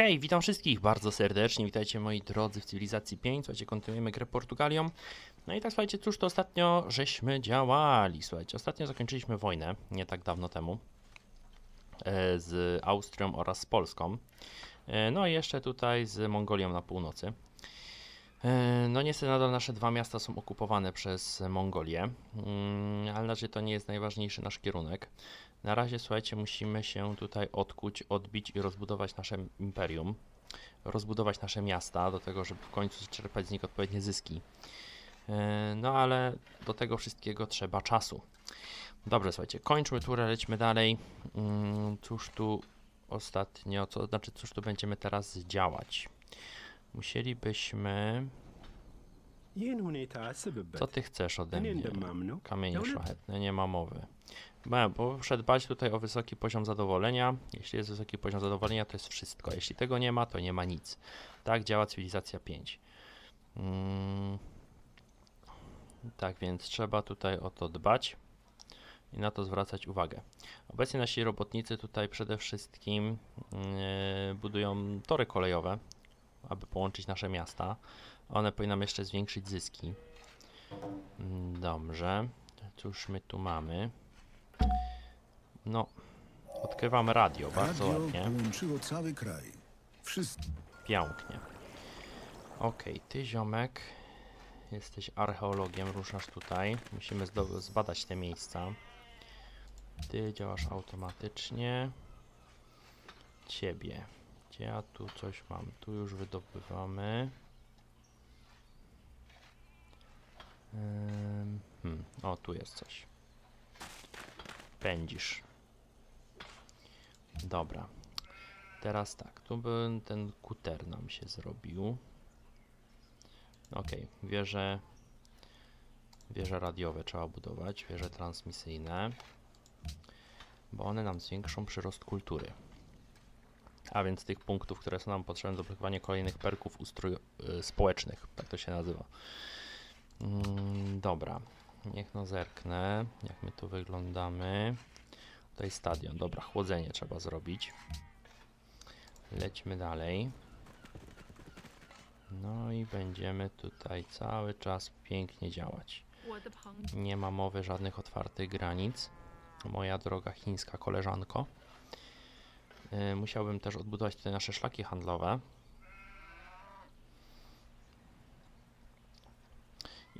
Hej, witam wszystkich bardzo serdecznie, witajcie moi drodzy w Cywilizacji 5, słuchajcie, kontynuujemy grę Portugalią. No i tak, słuchajcie, cóż to ostatnio żeśmy działali, słuchajcie, ostatnio zakończyliśmy wojnę, nie tak dawno temu, e, z Austrią oraz z Polską. E, No i jeszcze tutaj z Mongolią na północy. E, No niestety nadal nasze dwa miasta są okupowane przez Mongolię, Mm, ale raczej to nie jest najważniejszy nasz kierunek. Na razie, słuchajcie, musimy się tutaj odkuć, odbić i rozbudować nasze imperium. Rozbudować nasze miasta, do tego, żeby w końcu czerpać z nich odpowiednie zyski. E, no ale do tego wszystkiego trzeba czasu. Dobrze, słuchajcie, kończmy turę, lećmy dalej. Mm, cóż tu ostatnio, co znaczy, cóż tu będziemy teraz działać? Musielibyśmy. Co ty chcesz ode mnie? Kamienie szlachetne, nie ma mowy. Bo, muszę dbać tutaj o wysoki poziom zadowolenia. Jeśli jest wysoki poziom zadowolenia, to jest wszystko. Jeśli tego nie ma, to nie ma nic. Tak działa cywilizacja 5. Mm. Tak więc trzeba tutaj o to dbać i na to zwracać uwagę. Obecnie nasi robotnicy tutaj przede wszystkim yy, budują tory kolejowe, aby połączyć nasze miasta. One powinny jeszcze zwiększyć zyski. Mm, Dobrze. Cóż my tu mamy? No, odkrywamy radio, bardzo Radio ładnie. połączyło cały kraj. Wszyscy Pięknie. Okej, ty ziomek, jesteś archeologiem, ruszasz tutaj. Musimy zdo- zbadać te miejsca. Ty działasz automatycznie. Ciebie. Gdzie ja tu coś mam? Tu już wydobywamy. Ym, Hmm. O, tu jest coś. Pędzisz. Dobra. Teraz tak, tu by ten kuter nam się zrobił. Okej, wieże, wieże radiowe trzeba budować, wieże transmisyjne, bo one nam zwiększą przyrost kultury. A więc tych punktów, które są nam potrzebne do blokowania kolejnych perków ustrój y, społecznych, tak to się nazywa. Mm, dobra, Niech no zerknę, jak my tu wyglądamy. Tutaj stadion, dobra, chłodzenie trzeba zrobić. Lećmy dalej. No i będziemy tutaj cały czas pięknie działać. Nie ma mowy żadnych otwartych granic. Moja droga chińska koleżanko. Y, musiałbym też odbudować tutaj nasze szlaki handlowe,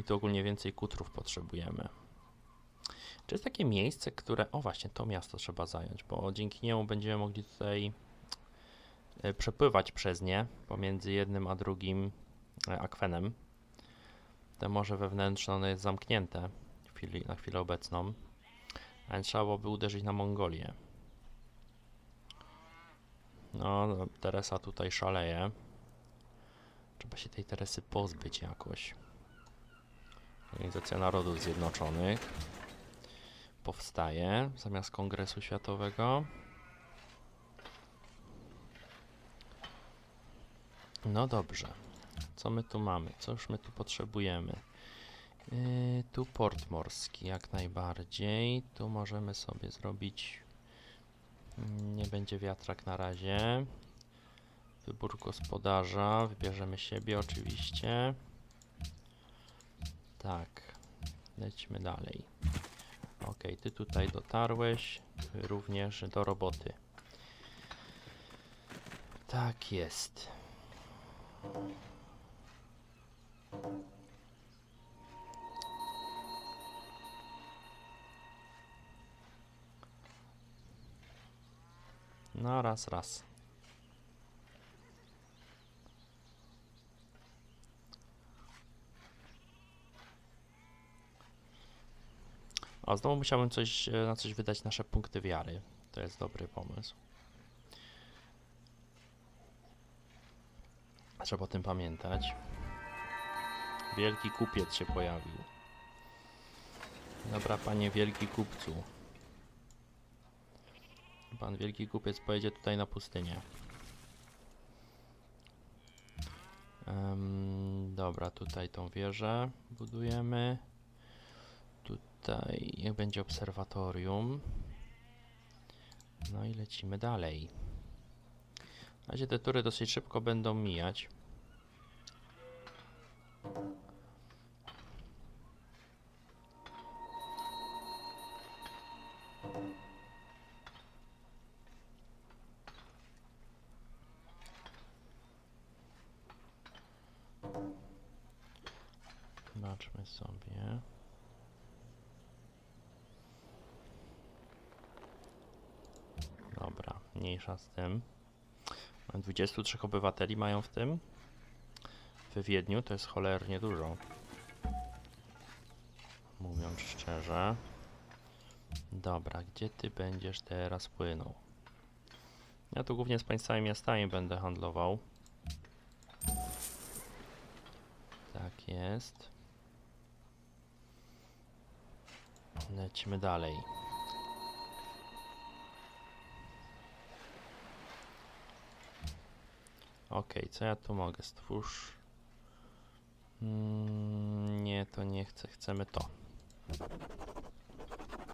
I tu ogólnie więcej kutrów potrzebujemy. Czy jest takie miejsce, które. O, właśnie, to miasto trzeba zająć, bo dzięki niemu będziemy mogli tutaj e, przepływać przez nie pomiędzy jednym a drugim e, akwenem. Te morze wewnętrzne ono jest zamknięte chwili, na chwilę obecną, a więc trzeba byłoby uderzyć na Mongolię. No, no, Teresa tutaj szaleje. Trzeba się tej Teresy pozbyć jakoś. Organizacja Narodów Zjednoczonych powstaje zamiast Kongresu Światowego. No dobrze. Co my tu mamy? Cóż my tu potrzebujemy? Yy, tu port morski jak najbardziej. Tu możemy sobie zrobić. Mm, Nie będzie wiatrak na razie. Wybór gospodarza. Wybierzemy siebie oczywiście. Tak. Lećmy dalej. Ok, ty tutaj dotarłeś. Również do roboty. Tak jest. No raz, raz. A znowu musiałbym coś, e, na coś wydać nasze punkty wiary. To jest dobry pomysł. Trzeba o tym pamiętać. Wielki kupiec się pojawił. Dobra, panie wielki kupcu. Pan wielki kupiec pojedzie tutaj na pustynię. Em, dobra, tutaj tą wieżę budujemy. Tutaj będzie obserwatorium. No i lecimy dalej. Na razie te tury dosyć szybko będą mijać. Mniejsza z tym. Mam 23 obywateli mają w tym. W Wiedniu to jest cholernie dużo. Mówiąc szczerze. Dobra, gdzie ty będziesz teraz płynął? Ja tu głównie z państwami miastami będę handlował. Tak jest. Lecimy dalej. Okej, co ja tu mogę? Stwórz. Mm, nie, to nie chcę. Chcemy to.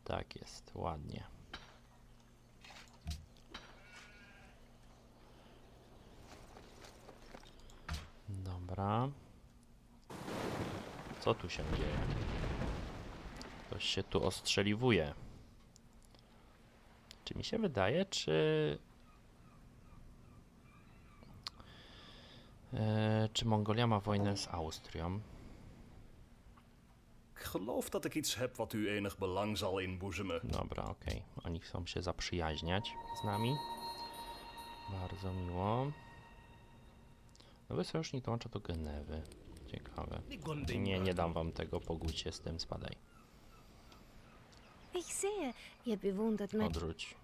Tak jest, ładnie. Dobra. Co tu się dzieje? Ktoś się tu ostrzeliwuje. Czy mi się wydaje, czy czy Mongolia ma wojnę z Austrią? Ik geloof dat ik iets heb wat u enig belang zal inboezemen. Dobra, okej. Oni chcą się zaprzyjaźniać z nami. Bardzo miło. Nowy sojusznik dołącza do Genewy. Ciekawe. Nie, nie dam wam tego, pogódź z tym, spadaj. Ich sehe, ihr bewundert mein Odwróć.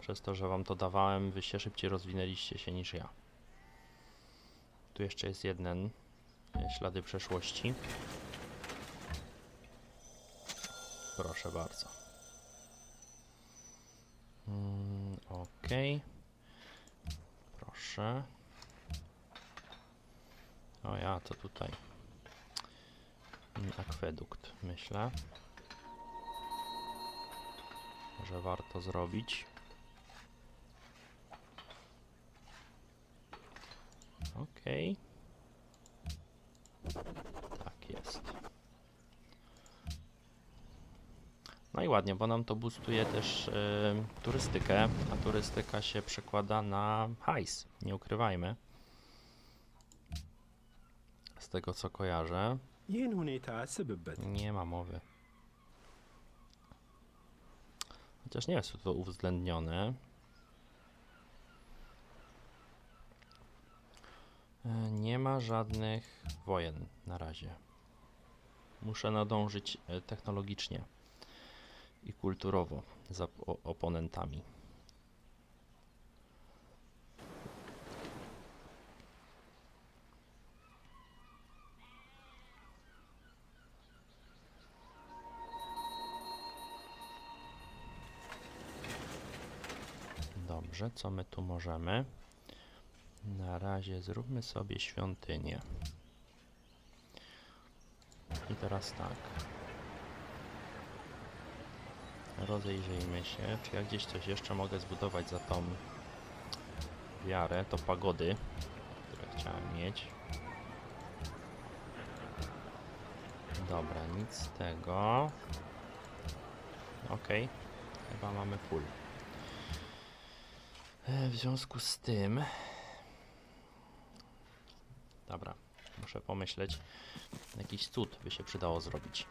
Przez to, że wam to dawałem, wy się szybciej rozwinęliście się niż ja. Tu jeszcze jest jeden. e, Ślady przeszłości. Proszę bardzo. Mm, Okej. Proszę. O ja, to tutaj. Mm, Akwedukt, myślę że warto zrobić. Okej. Okay. Tak jest. No i ładnie, bo nam to boostuje też y, turystykę, a turystyka się przekłada na hajs, nie ukrywajmy. Z tego co kojarzę. Nie ma mowy. Chociaż nie jest to uwzględnione. Nie ma żadnych wojen na razie. Muszę nadążyć e, technologicznie i kulturowo za oponentami. Dobrze, co my tu możemy? Na razie zróbmy sobie świątynię. I teraz tak. Rozejrzyjmy się, czy ja gdzieś coś jeszcze mogę zbudować za tą wiarę, to pagody, które chciałem mieć. Dobra, nic z tego. Okej, chyba mamy full. E, W związku z tym. Dobra, muszę pomyśleć. Jakiś cud by się przydało zrobić.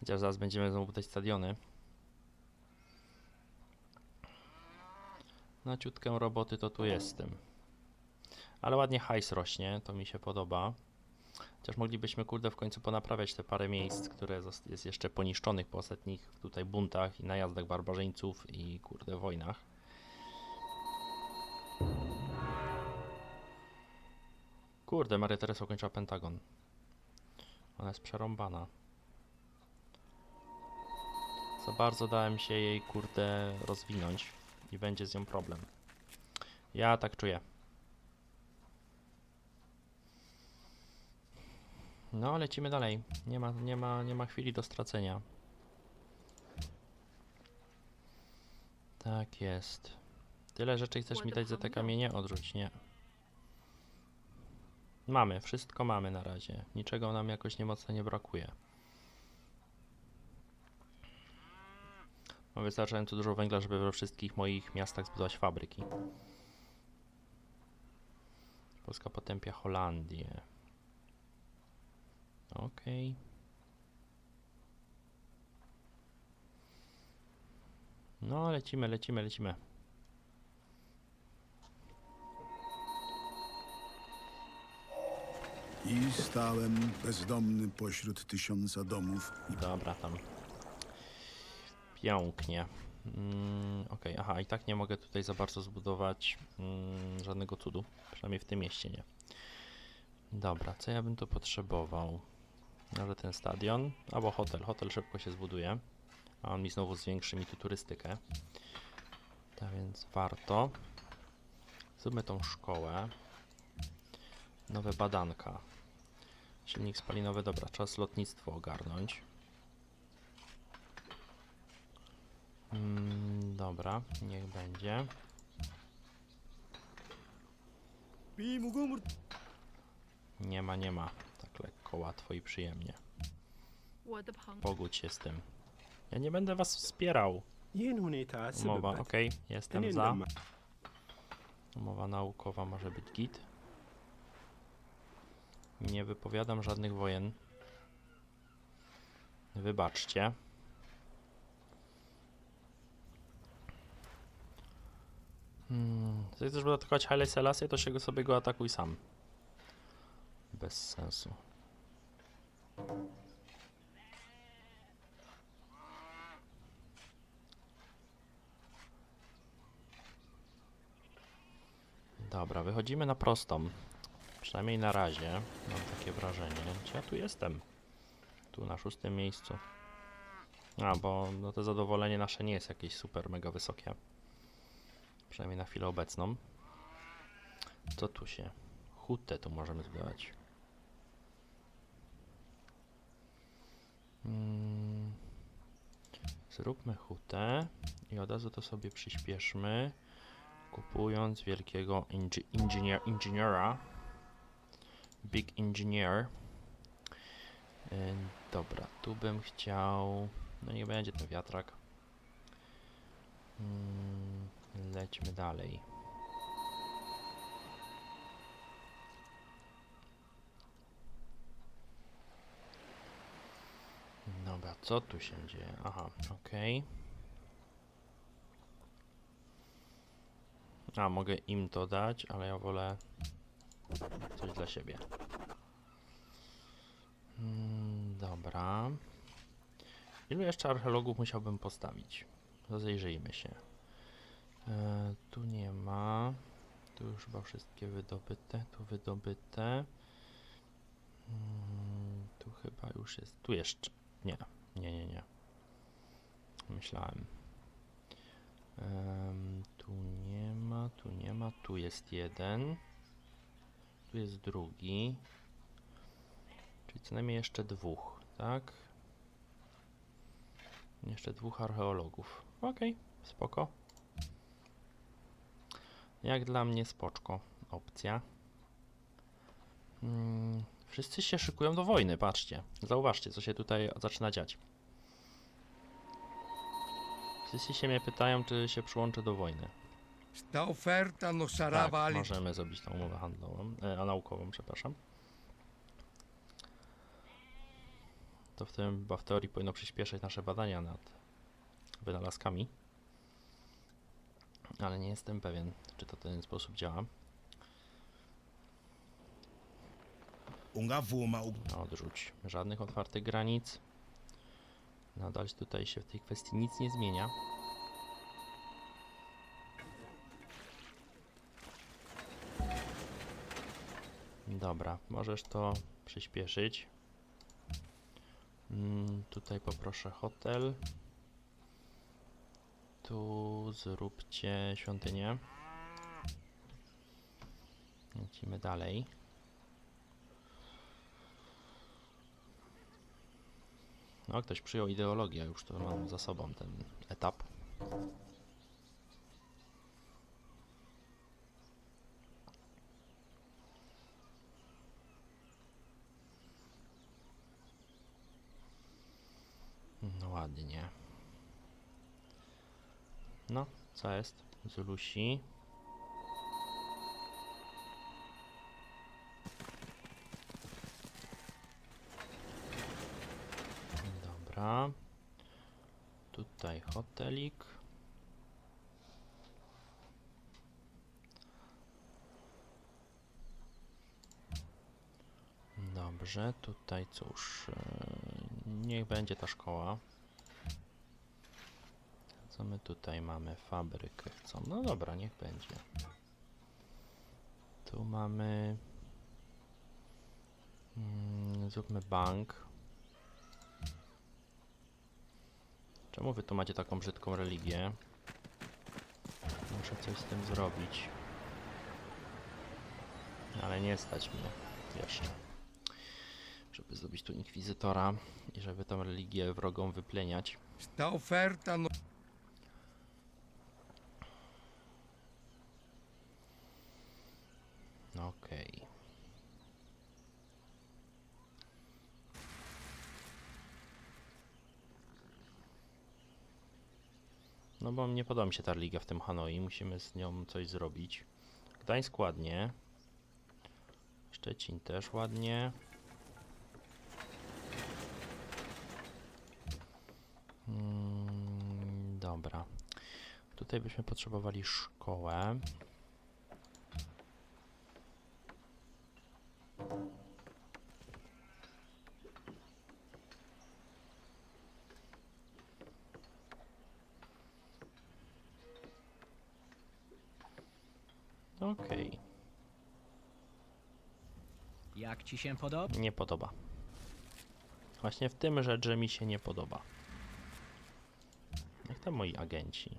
Chociaż zaraz będziemy znowu budować stadiony. Na ciutkę roboty to tu jestem. Ale ładnie hajs rośnie, to mi się podoba. Chociaż moglibyśmy, kurde, w końcu ponaprawiać te parę miejsc, które jest jeszcze poniszczonych po ostatnich tutaj buntach i najazdach barbarzyńców i, kurde, wojnach. Kurde, Maria Teresa ukończyła Pentagon. Ona jest przerąbana. Za bardzo dałem się jej, kurde, rozwinąć i będzie z nią problem. Ja tak czuję. No, lecimy dalej. Nie ma, nie ma, nie ma chwili do stracenia. Tak jest. Tyle rzeczy chcesz mi dać za te kamienie? Odrzuć, nie. Mamy, wszystko mamy na razie. Niczego nam jakoś niemocno nie brakuje. Mam wystarczająco dużo węgla, żeby we wszystkich moich miastach zbudować fabryki. Polska potępia Holandię. Okej. No, lecimy, lecimy, lecimy. I stałem bezdomny pośród tysiąca domów. Dobra, tam. Pięknie. Mm, Okej, aha, i tak nie mogę tutaj za bardzo zbudować mm, żadnego cudu. Przynajmniej w tym mieście nie. Dobra, co ja bym tu potrzebował? Może ten stadion, albo hotel. Hotel szybko się zbuduje. A on mi znowu zwiększy mi tu turystykę. Tak więc warto. Zróbmy tą szkołę. Nowe badanka. Silnik spalinowy, dobra, czas lotnictwo ogarnąć. Mm, dobra, niech będzie. Nie ma, nie ma. Tak lekko, łatwo i przyjemnie. Pogódź się z tym. Ja nie będę was wspierał. Umowa, okej, okay, jestem za. Umowa naukowa może być git. Nie wypowiadam żadnych wojen. Wybaczcie. Hmm. Jeśli chcesz atakować Haile Selassie, to się go sobie go atakuj sam. Bez sensu. Dobra, wychodzimy na prostą. Przynajmniej na razie. Mam takie wrażenie. Ja tu jestem? Tu na szóstym miejscu. A, bo no to zadowolenie nasze nie jest jakieś super mega wysokie. Przynajmniej na chwilę obecną. Co tu się? Hutę tu możemy zbudować. Mm. Zróbmy hutę i od razu to sobie przyspieszmy kupując wielkiego inży inżynier inżyniera big engineer. Yy, dobra, tu bym chciał no nie będzie ten wiatrak. Mm, lećmy dalej. Dobra, co tu się dzieje? aha, okej. A, mogę im to dać, ale ja wolę coś dla siebie. Mm, dobra. Ilu jeszcze archeologów musiałbym postawić? Rozejrzyjmy się. E, tu nie ma. Tu już chyba wszystkie wydobyte. Tu wydobyte. Mm, tu chyba już jest. Tu jeszcze. Nie, nie, nie, nie. Myślałem. Em, tu nie ma, tu nie ma, tu jest jeden. Tu jest drugi. Czyli co najmniej jeszcze dwóch, tak? Jeszcze dwóch archeologów. Okej, spoko. Jak dla mnie spoczko. Opcja. Mm, wszyscy się szykują do wojny, patrzcie. Zauważcie, co się tutaj zaczyna dziać. Wszyscy się mnie pytają, czy się przyłączę do wojny. Sta offerta non sarà Tak, możemy zrobić tą umowę handlową, e, a naukową, przepraszam. To w tym, w teorii powinno przyspieszyć nasze badania nad wynalazkami. Ale nie jestem pewien, czy to w ten sposób działa. Odrzuć. Żadnych otwartych granic. Nadal tutaj się w tej kwestii nic nie zmienia. Dobra, możesz to przyspieszyć. Mm, tutaj poproszę hotel. Tu zróbcie świątynię. Lecimy dalej. No, ktoś przyjął ideologię, już to mam za sobą ten etap. Ładnie. No, co jest? Zulusi. Dobra. Tutaj hotelik. Dobrze, tutaj cóż, e, niech będzie ta szkoła. Co my tutaj mamy? Fabrykę chcą. No dobra, niech będzie. Tu mamy. Mm, zróbmy bank. Czemu wy tu macie taką brzydką religię? Muszę coś z tym zrobić. Ale nie stać mnie jeszcze. Żeby zrobić tu inkwizytora i żeby tą religię wrogą wypleniać. Sta offerta Okej. No bo nie podoba mi się ta liga w tym Hanoi, musimy z nią coś zrobić. Gdańsk ładnie. Szczecin też ładnie. Mm, dobra. Tutaj byśmy potrzebowali szkołę. Okej, Jak ci się podoba? nie podoba. Właśnie w tym rzecz, że mi się nie podoba. Jak to moi agenci?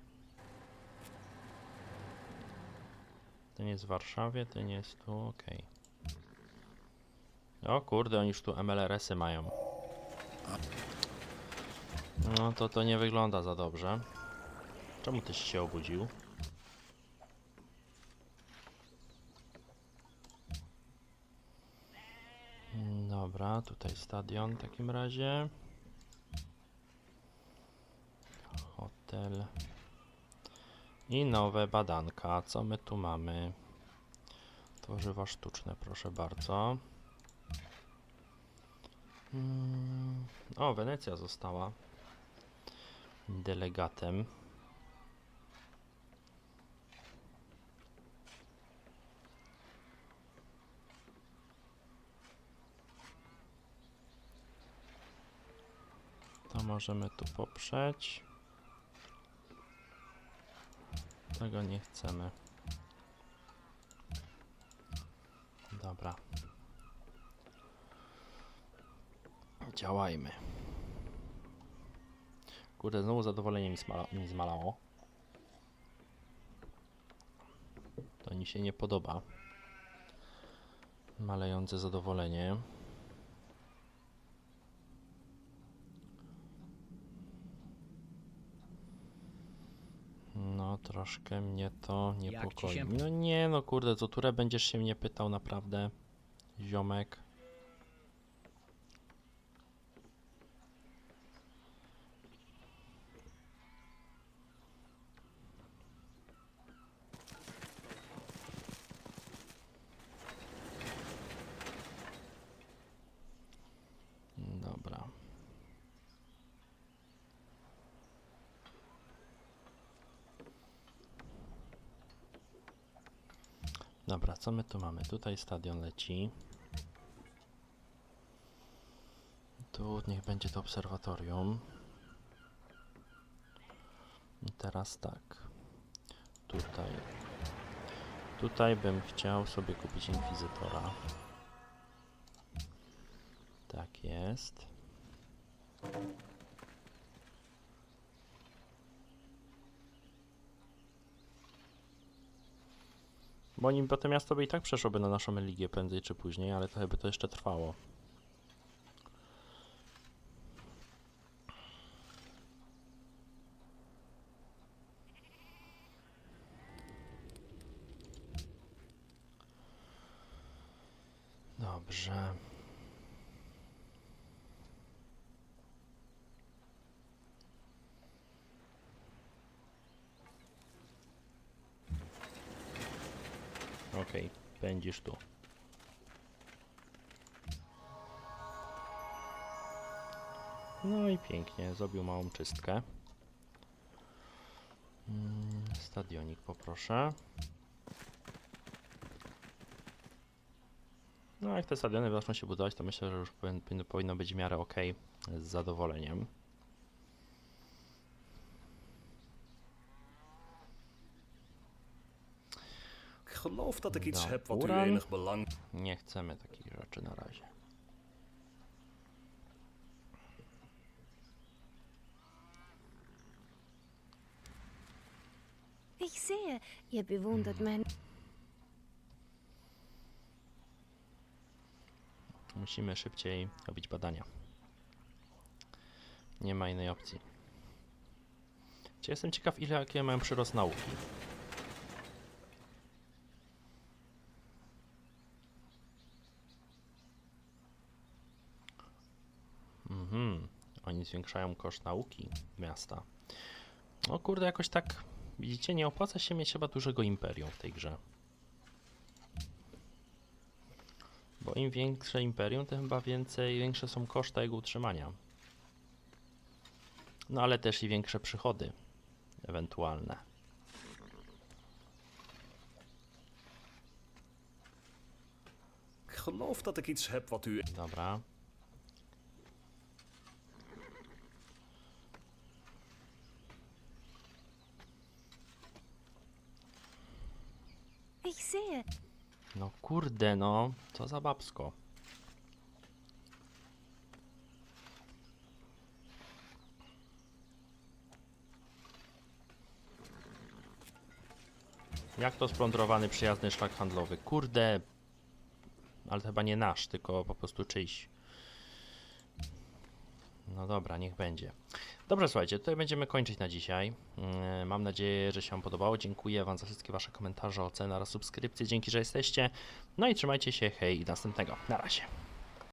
Ten jest w Warszawie, ten jest tu, okej. O kurde, oni już tu MLRS-y mają. No to to nie wygląda za dobrze. Czemu tyś się obudził? Mm, Tutaj stadion w takim razie. Hotel. I nowe badanka. Co my tu mamy? Tworzywa sztuczne, proszę bardzo. Mm, O, Wenecja została delegatem. Możemy tu poprzeć. Tego nie chcemy. Dobra. Działajmy. Kurde, znowu zadowolenie mi, mi zmalało. To mi się nie podoba. Malejące zadowolenie. No, troszkę mnie to ci niepokoi. się- No nie, no kurde, co turę będziesz się mnie pytał naprawdę, ziomek. Dobra. Dobra, co my tu mamy? Tutaj stadion leci. Tu niech będzie to obserwatorium. I teraz tak. Tutaj. Tutaj bym chciał sobie kupić inkwizytora. Tak jest. Bo bo to miasto by i tak przeszłoby na naszą religię prędzej czy później, ale to by to jeszcze trwało. Dobrze. Okej, No i pięknie, zrobił małą czystkę. Mm, Stadionik poproszę. No jak te stadiony zaczną się budować, to myślę, że już powin- powinno, powinno być w miarę ok z zadowoleniem. Geloof dat ik iets heb wat u enig belang... Nie chcemy takich rzeczy na razie. Ich sehe, ihr bewundert mein... Musimy szybciej robić badania. Nie ma innej opcji. Czy jestem ciekaw, ile jakie mają przyrost nauki? Mhm. Oni zwiększają koszt nauki miasta. No kurde, jakoś tak, widzicie, nie opłaca się mieć chyba dużego imperium w tej grze. Bo im większe imperium, tym chyba więcej, większe są koszta jego utrzymania. No ale też i większe przychody ewentualne. Geloof dat ik iets heb wat u... Dobra. Ich sehe, No kurde, no. Co za babsko. Jak to splądrowany przyjazny szlak handlowy? Kurde. Ale to chyba nie nasz, tylko po prostu czyjś. No dobra, niech będzie. Dobrze, słuchajcie, tutaj będziemy kończyć na dzisiaj. Mm, Mam nadzieję, że się Wam podobało. Dziękuję Wam za wszystkie Wasze komentarze, oceny oraz subskrypcje. Dzięki, że jesteście. No i trzymajcie się, hej i następnego. Na razie.